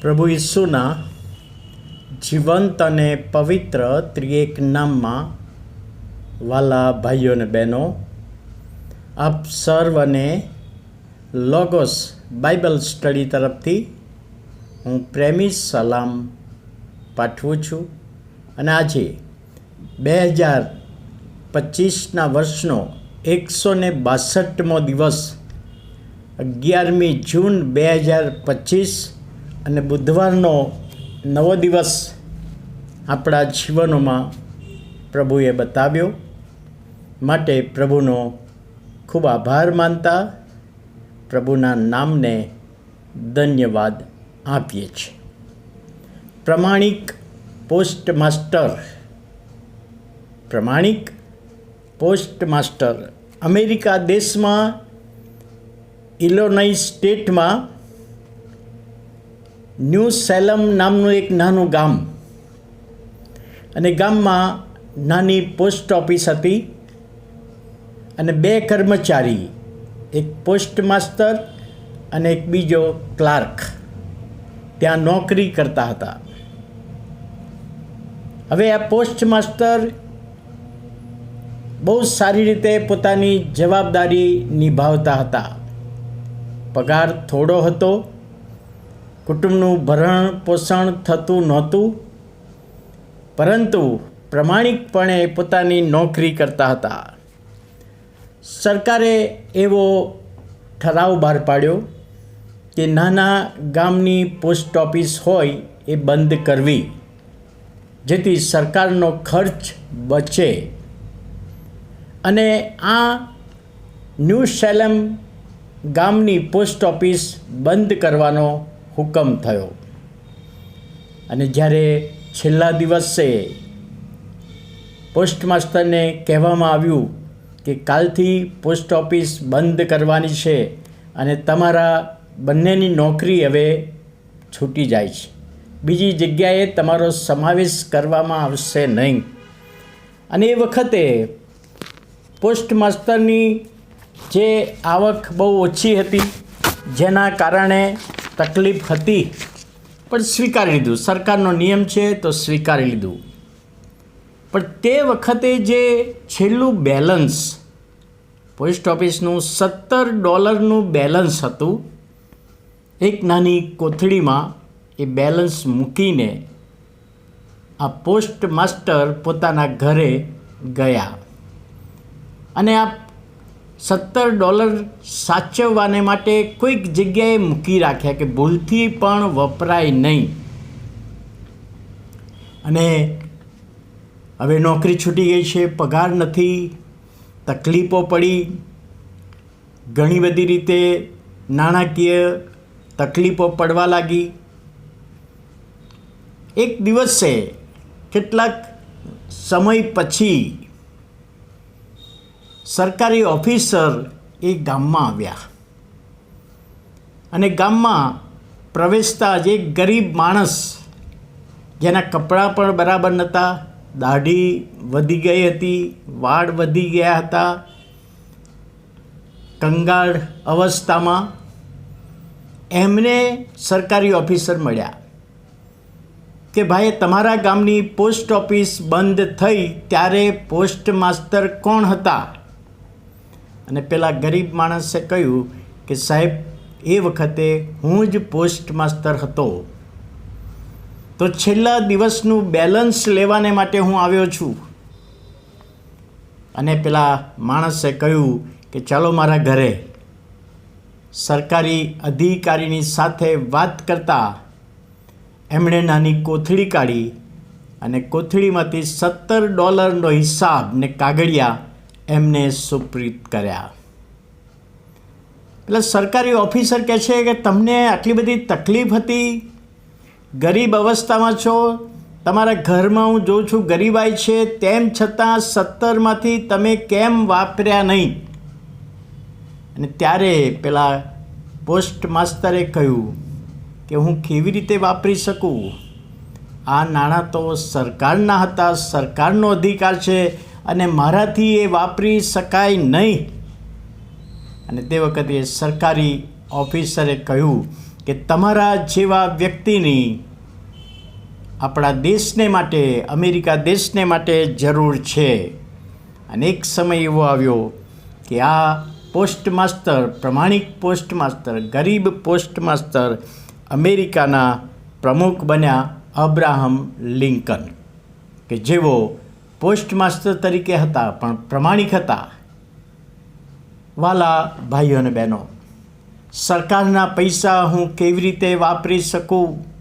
પ્રભુ ઈસુના જીવંત અને પવિત્ર ત્રિએક નામમાં વાલા ભાઈઓ અને બહેનો, આપ સર્વને લોગોસ બાઇબલ સ્ટડી તરફથી હું પ્રેમી સલામ પાઠવું છું. અને આજે બે હજાર પચીસના વર્ષનો એકસો ને બાસઠમો દિવસ અગિયારમી જૂન બે હજાર પચીસ અને બુધવારનો નવો દિવસ આપણા જીવનોમાં પ્રભુએ બતાવ્યો. માટે પ્રભુનો ખૂબ આભાર માનતા પ્રભુના નામને ધન્યવાદ આપીએ છીએ. પ્રમાણિક પોસ્ટ માસ્ટર પ્રમાણિક પોસ્ટ માસ્ટર અમેરિકા દેશમાં ઇલોનાઈ સ્ટેટમાં ન્યૂ સેલમ નામનું એક નાનું ગામ. અને ગામમાં નાની પોસ્ટ ઓફિસ હતી અને બે કર્મચારી, એક પોસ્ટ માસ્ટર અને એક બીજો ક્લાર્ક. ત્યાં નોકરી કરતા હતા. હવે આ પોસ્ટ માસ્ટર બહુ સારી રીતે પોતાની જવાબદારી નિભાવતા હતા. પગાર થોડો હતો કુટુંબનું ભરણ પોષણ થતું નહોતું, પરંતુ પ્રમાણિકપણે પોતાની નોકરી કરતા હતા. સરકારે એવો ઠરાવ બહાર પાડ્યો કે નાના ગામની પોસ્ટ ઓફિસ હોય એ બંધ કરવી, જેથી સરકારનો ખર્ચ બચે. અને આ ન્યૂ સેલમ ગામની પોસ્ટ ઓફિસ બંધ કરવાનો હુકમ થયો. અને જ્યારે છેલ્લા દિવસે પોસ્ટ માસ્ટરને કહેવામાં આવ્યું કે કાલથી પોસ્ટ ઓફિસ બંધ કરવાની છે અને તમારા બંનેની નોકરી હવે છૂટી જાય છે. બીજી જગ્યાએ તમારો સમાવેશ કરવામાં આવશે નહીં. અને એ વખતે પોસ્ટ માસ્ટરની જે આવક બહુ ઓછી હતી, જેના કારણે તકલીફ હતી, પણ સ્વીકારી લીધું. સરકારનો નિયમ છે તો સ્વીકારી લીધું. પણ તે વખતે જે છેલ્લું બેલેન્સ પોસ્ટ ઓફિસનું સત્તર ડોલરનું બેલેન્સ હતું, એક નાની કોથળીમાં એ બેલેન્સ મૂકીને આ પોસ્ટ માસ્ટર પોતાના ઘરે ગયા. અને આ સત્તર ડોલર સાચવવાને માટે કોઈક જગ્યાએ મૂકી રાખ્યા કે ભૂલથી પણ વપરાય નહીં. અને હવે નોકરી છૂટી ગઈ છે, પગાર નથી, તકલીફો પડી. ઘણી બધી રીતે નાણાકીય તકલીફો પડવા લાગી. એક દિવસે કેટલાક સમય પછી સરકારી ઓફિસર એ ગામમાં આવ્યા. અને ગામમાં પ્રવેશતા જ એક ગરીબ માણસ, જેના કપડાં પણ બરાબર નહોતા, દાઢી વધી ગઈ હતી, વાળ વધી ગયા હતા, કંગાળ અવસ્થામાં એમને સરકારી ઓફિસર મળ્યા કે ભાઈ, તમારા ગામની પોસ્ટ ઓફિસ બંધ થઈ, ત્યારે પોસ્ટ માસ્તર કોણ હતા? અને પેલા ગરીબ માણસે કહ્યું કે, સાહેબ, એ વખતે હું જ પોસ્ટ માસ્તર હતો. તો છેલ્લા દિવસનું બેલેન્સ લેવાને માટે હું આવ્યો છું. અને પેલા માણસે કહ્યું કે, ચાલો મારા ઘરે. સરકારી અધિકારીની સાથે વાત કરતા એમણે નાની કોથળી કાઢી અને કોથળીમાંથી સત્તર ડોલરનો હિસાબ ને કાગળિયા એમને સુપ્રીત કર્યા. એટલે સરકારી ઓફિસર કહે છે કે તમને આટલી બધી તકલીફ હતી? ગરીબ અવસ્થામાં છો. તમારા ઘરમાં હું જોઉં છું ગરીબાઈ છે. તેમ છતાં સત્તરમાંથી તમે કેમ વાપર્યા નહીં? અને ત્યારે પેલા પોસ્ટ માસ્તરે કહ્યું કે હું કેવી રીતે વાપરી શકું? આ નાણાં તો સરકારના હતા. સરકારનો અધિકાર છે. અને મારાથી એ વાપરી શકાય નહીં. અને તે વખતે સરકારી ઓફિસરે કહ્યું કે તમારા જેવા વ્યક્તિની આપણા દેશને માટે, અમેરિકા દેશને માટે જરૂર છે. અને એક સમય એવો આવ્યો કે આ પોસ્ટ માસ્ટર પ્રમાણિક પોસ્ટ માસ્ટર ગરીબ પોસ્ટ માસ્ટર અમેરિકાના પ્રમુખ બન્યા અબ્રાહમ લિંકન, કે જેઓ પોસ્ટ માસ્ટર તરીકે હતા, પણ પ્રમાણિક હતા. વાલા ભાઈઓ અને બહેનો, સરકારના પૈસા હું કેવી રીતે વાપરી શકું?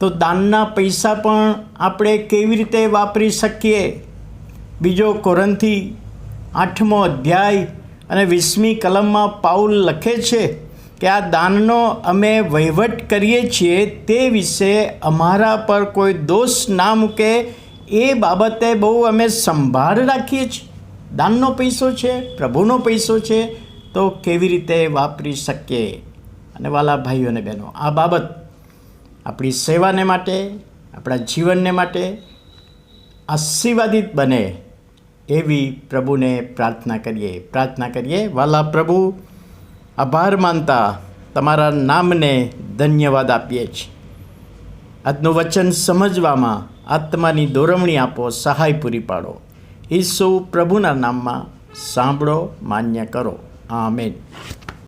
તો દાનના પૈસા પણ આપણે કેવી રીતે વાપરી શકીએ? બીજો કોરંથી આઠમો અધ્યાય અને વીસમી કલમમાં પાઉલ લખે છે કે આ દાનનો અમે વહીવટ કરીએ છીએ તે વિશે અમારા પર કોઈ દોષ ના મૂકે એ બાબતે બહુ અમે સંભાળ રાખીએ છીએ. દાનનો પૈસો છે, પ્રભુનો પૈસો છે, તો કેવી રીતે વાપરી શકીએ? અને વાલા ભાઈઓ અને બહેનો, આ બાબત આપણી સેવાને માટે, આપણા જીવનને માટે આશીર્વાદિત બને એવી પ્રભુને પ્રાર્થના કરીએ. પ્રાર્થના કરીએ, વાલા પ્રભુ, આભાર માનતા તમારા નામને ધન્યવાદ આપીએ છીએ. આજનું વચન સમજવામાં આત્માની દોરવણી આપો સહાય પૂરી પાડો. ઈસુ પ્રભુના નામમાં સાંભળો માન્ય કરો. આમેન.